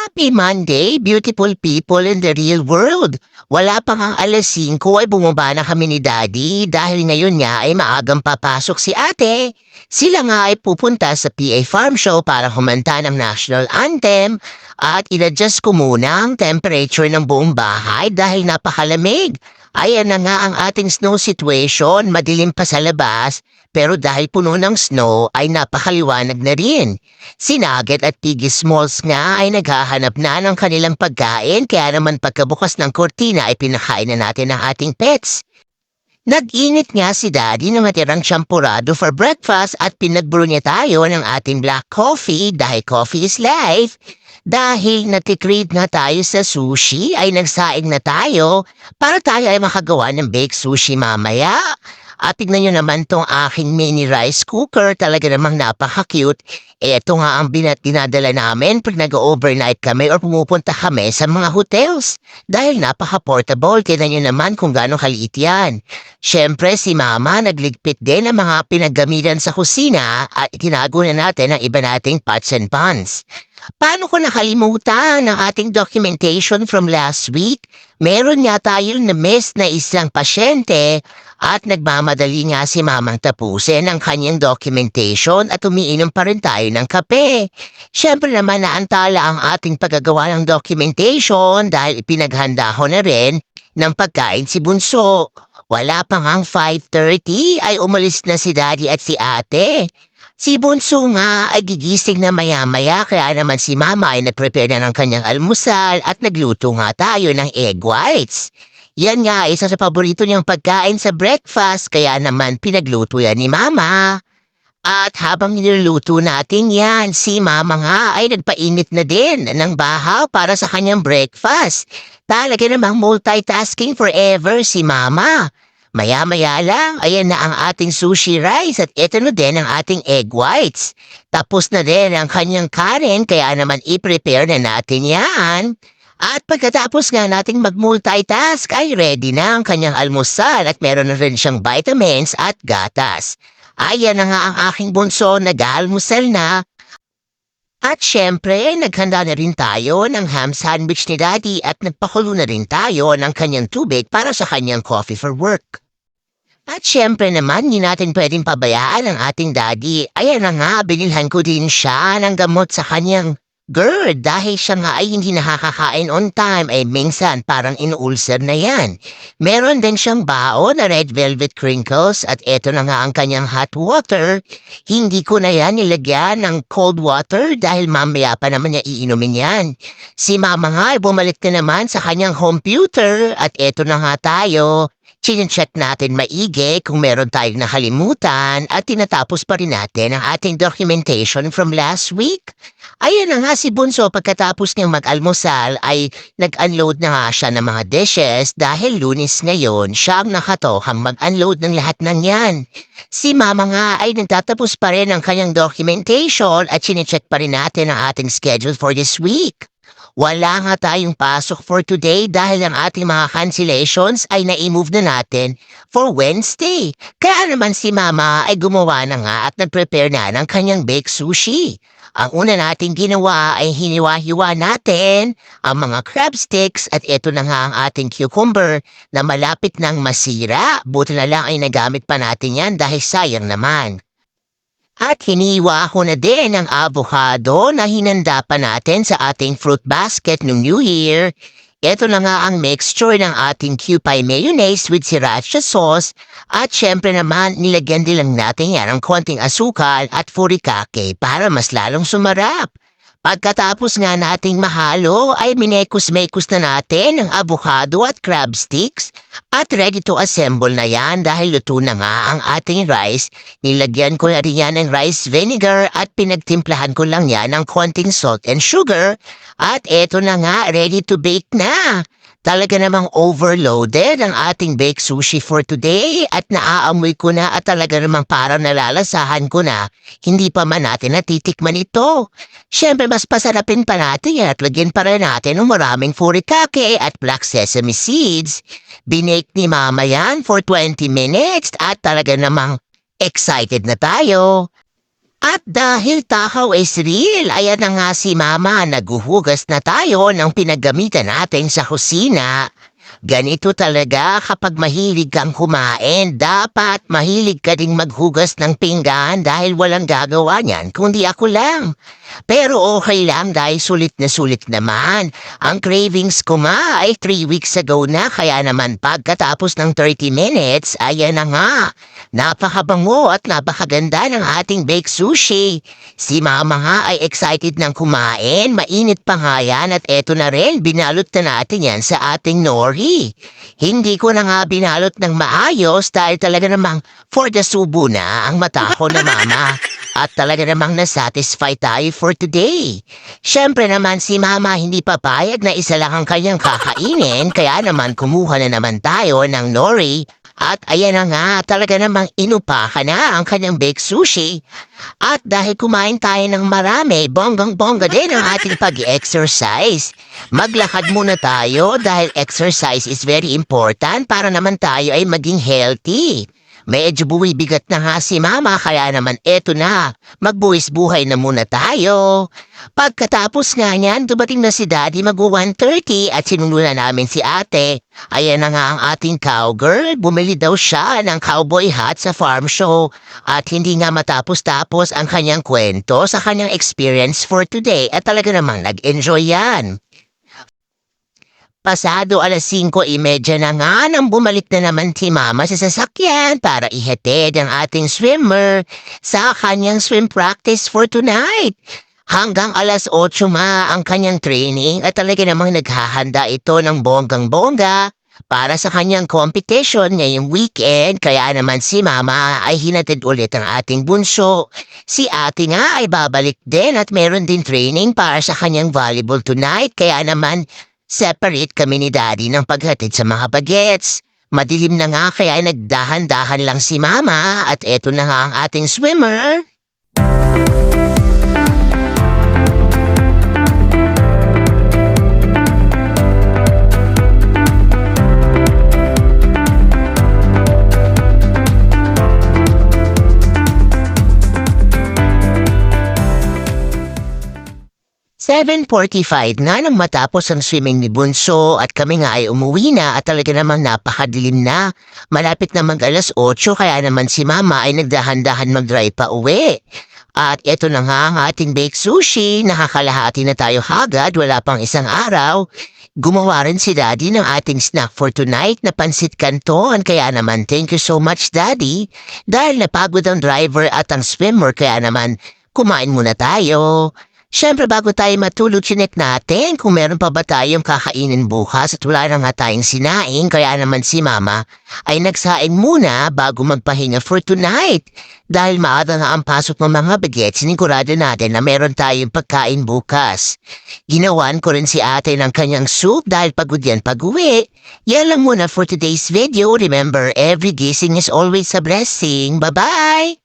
Happy Monday, beautiful people in the real world. Wala pa nga alas 5 ay bumaba na kami ni Daddy dahil ngayon nga ay maagang papasok si ate. Sila nga ay pupunta sa PA Farm Show para humanta ng national anthem at inadjust ko muna ang temperature ng buong bahay dahil napakalamig. Ayan na nga ang ating snow situation, madilim pa sa labas, pero dahil puno ng snow ay napakaliwanag na rin. Si Nugget at Piggy Smalls nga ay naghahanap na ng kanilang pagkain kaya naman pagkabukas ng kortina ay pinakain na natin ang ating pets. Nag-init nga si Daddy ng matirang champurado for breakfast at pinagbrew niya tayo ng ating black coffee dahil coffee is life. Dahil natikrave na tayo sa sushi ay nagsaing na tayo para tayo ay makagawa ng baked sushi mamaya. At tignan nyo naman tong aking mini rice cooker. Talaga namang napaka-cute. Ito nga ang binat dinadala namin pag nag-overnight kami or pumupunta kami sa mga hotels. Dahil napaka-portable. Tignan nyo naman kung gaano kaliit yan. Siyempre si Mama nagligpit din ng mga pinaggamitan sa kusina at itinago na natin ang iba nating pots and pans. Paano ko nakalimutan ang ating documentation from last week? Meron nga tayong na-miss na isang pasyente at nagmamadali nga si mamang tapusin ang kanyang documentation at umiinom pa rin tayo ng kape. Siyempre naman naantala ang ating paggagawa ng documentation dahil ipinaghanda ko na rin ng pagkain si Bunso. Wala pa ngang 5.30 ay umalis na si Daddy at si Ate. Si Bunso nga ay gigising na maya-maya kaya naman si Mama ay nagprepare na ng kanyang almusal at nagluto nga tayo ng egg whites. Yan nga isa sa paborito niyang pagkain sa breakfast kaya naman pinagluto yan ni Mama. At habang niluluto natin yan, si Mama nga ay nagpainit na din ng bahaw para sa kanyang breakfast. Talaga namang multitasking forever si Mama. Maya-maya lang, ayan na ang ating sushi rice at ito na din ang ating egg whites. Tapos na din ang kanyang kanin kaya naman i-prepare na natin yan. At pagkatapos nga nating mag-multitask ay ready na ang kanyang almusal at meron na rin siyang vitamins at gatas. Ayan na nga ang aking bunso, nag-almusal na. At syempre, naghanda na rin tayo ng ham sandwich ni Daddy at nagpakulo na rin tayo ng kanyang tubig para sa kanyang coffee for work. At syempre naman, hindi natin pwedeng pabayaan ang ating daddy. Ayan na nga, binilhan ko din siya ng gamot sa kanyang GERD dahil siya nga ay hindi nakakakain on time ay minsan parang inuulcer na yan. Meron din siyang baon na red velvet crinkles at eto na nga ang kanyang hot water. Hindi ko na yan nilagyan ng cold water dahil mamaya pa naman niya iinumin yan. Si mama nga ay bumalik na naman sa kanyang computer at eto na nga tayo. Chinecheck natin maigi kung meron tayong nakalimutan at tinatapos pa rin natin ang ating documentation from last week. Ayan na nga si Bunso pagkatapos niyang mag-almusal ay nag-unload na nga siya ng mga dishes dahil lunis ngayon siya ang nakatohang mag-unload ng lahat ng yan. Si Mama nga ay nagtatapos pa rin ang kanyang documentation at chinecheck pa rin natin ang ating schedule for this week. Wala nga tayong pasok for today dahil ang ating mga cancellations ay na-move na natin for Wednesday. Kaya naman si Mama ay gumawa na nga at nag-prepare na ng kanyang baked sushi. Ang una nating ginawa ay hiniwa-hiwa natin ang mga crab sticks at ito na nga ang ating cucumber na malapit nang masira. Buti na lang ay nagamit pa natin yan dahil sayang naman. At hiniwa ko na din ang avocado na hinanda pa natin sa ating fruit basket ng New Year. Ito na nga ang mixture ng ating Cupay mayonnaise with sriracha sauce at syempre naman nilagyan din lang natin yan ng konting asukal at furikake para mas lalong sumarap. Pagkatapos nga nating mahalo ay minekos-mekos na natin ang avocado at crab sticks at ready to assemble na yan dahil luto na nga ang ating rice. Nilagyan ko na rin yan ng rice vinegar at pinagtimplahan ko lang yan ng konting salt and sugar at eto na nga ready to bake na. Talaga namang overloaded ang ating baked sushi for today at naaamoy ko na at talaga namang parang nalalasahan ko na. Hindi pa man natin natitikman ito. Siyempre mas pasarapin pa natin at lagyan pa rin natin ng maraming furikake at black sesame seeds. Binake ni mama yan for 20 minutes at talaga namang excited na tayo. At dahil takaw is real, ayan na nga si Mama, naguhugas na tayo ng pinagamitan natin sa kusina. Ganito talaga kapag mahilig kang kumain, dapat mahilig ka ding maghugas ng pinggan dahil walang gagawa niyan kundi ako lang. Pero okay lang dahil sulit na sulit naman. Ang cravings ko nga ay 3 weeks ago na kaya naman pagkatapos ng 30 minutes, ayan na nga. Napakabango at napakaganda ng ating baked sushi. Si mama nga ay excited ng kumain, mainit pa nga yan at eto na rin, binalot na natin yan sa ating nori. Hindi ko na nga binalot ng maayos dahil talaga namang for the subo na ang mata ko na mama. At talaga namang nasatisfy tayo for today. Siyempre naman si mama hindi papayag na isa lang ang kanyang kakainin kaya naman kumuha na naman tayo ng nori. At ayan na nga, talaga namang inupakan na ang kanyang baked sushi. At dahil kumain tayo ng marami, bonggang-bongga din ang ating pag-exercise. Maglakad muna tayo dahil exercise is very important para naman tayo ay maging healthy. Medyo buwibigat na nga si mama kaya naman eto na, magbuwis buhay na muna tayo. Pagkatapos nga niyan, dumating na si daddy mag 1.30 at sinunod na namin si ate. Ayan na nga ang ating cowgirl, bumili daw siya ng cowboy hat sa farm show. At hindi nga matapos-tapos ang kanyang kwento sa kanyang experience for today at talaga namang nag-enjoy yan. Pasado alas 5.30 na nga nang bumalik na naman si Mama sa sasakyan para ihatid ang ating swimmer sa kanyang swim practice for tonight. Hanggang alas 8 ma ang kanyang training at talaga namang naghahanda ito ng bonggang-bongga para sa kanyang competition ngayong weekend. Kaya naman si Mama ay hinatid ulit ang ating bunso. Si ate nga ay babalik din at meron din training para sa kanyang volleyball tonight. Kaya naman Separate kami ni Daddy ng paghatid sa mga bagets. Madilim na nga kaya nagdahan-dahan lang si Mama at eto na nga ang ating swimmer. Seven forty-five na nang matapos ang swimming ni Bunso at kami nga ay umuwi na at talaga namang napakadilim na. Malapit na mag alas 8 kaya naman si Mama ay nagdahan-dahan mag-drive pa uwi. At eto na nga ang ating baked sushi, nakakalahati na tayo hagad, wala pang isang araw. Gumawa rin si Daddy ng ating snack for tonight na pansit canton. Kaya naman, thank you so much Daddy. Dahil napagod ang driver at ang swimmer, kaya naman, kumain muna tayo. Siyempre bago tayo matulog, chinek natin kung meron pa ba tayong kakainin bukas at wala na nga tayong sinaing kaya naman si mama ay nagsaing muna bago magpahinga for tonight. Dahil maaga na ang pasok ng mga bagets, sinigurado natin na meron tayong pagkain bukas. Ginawan ko rin si ate ng kanyang soup dahil pagod yan pag-uwi. Yan lang muna for today's video. Remember, every gising is always a blessing. Bye-bye!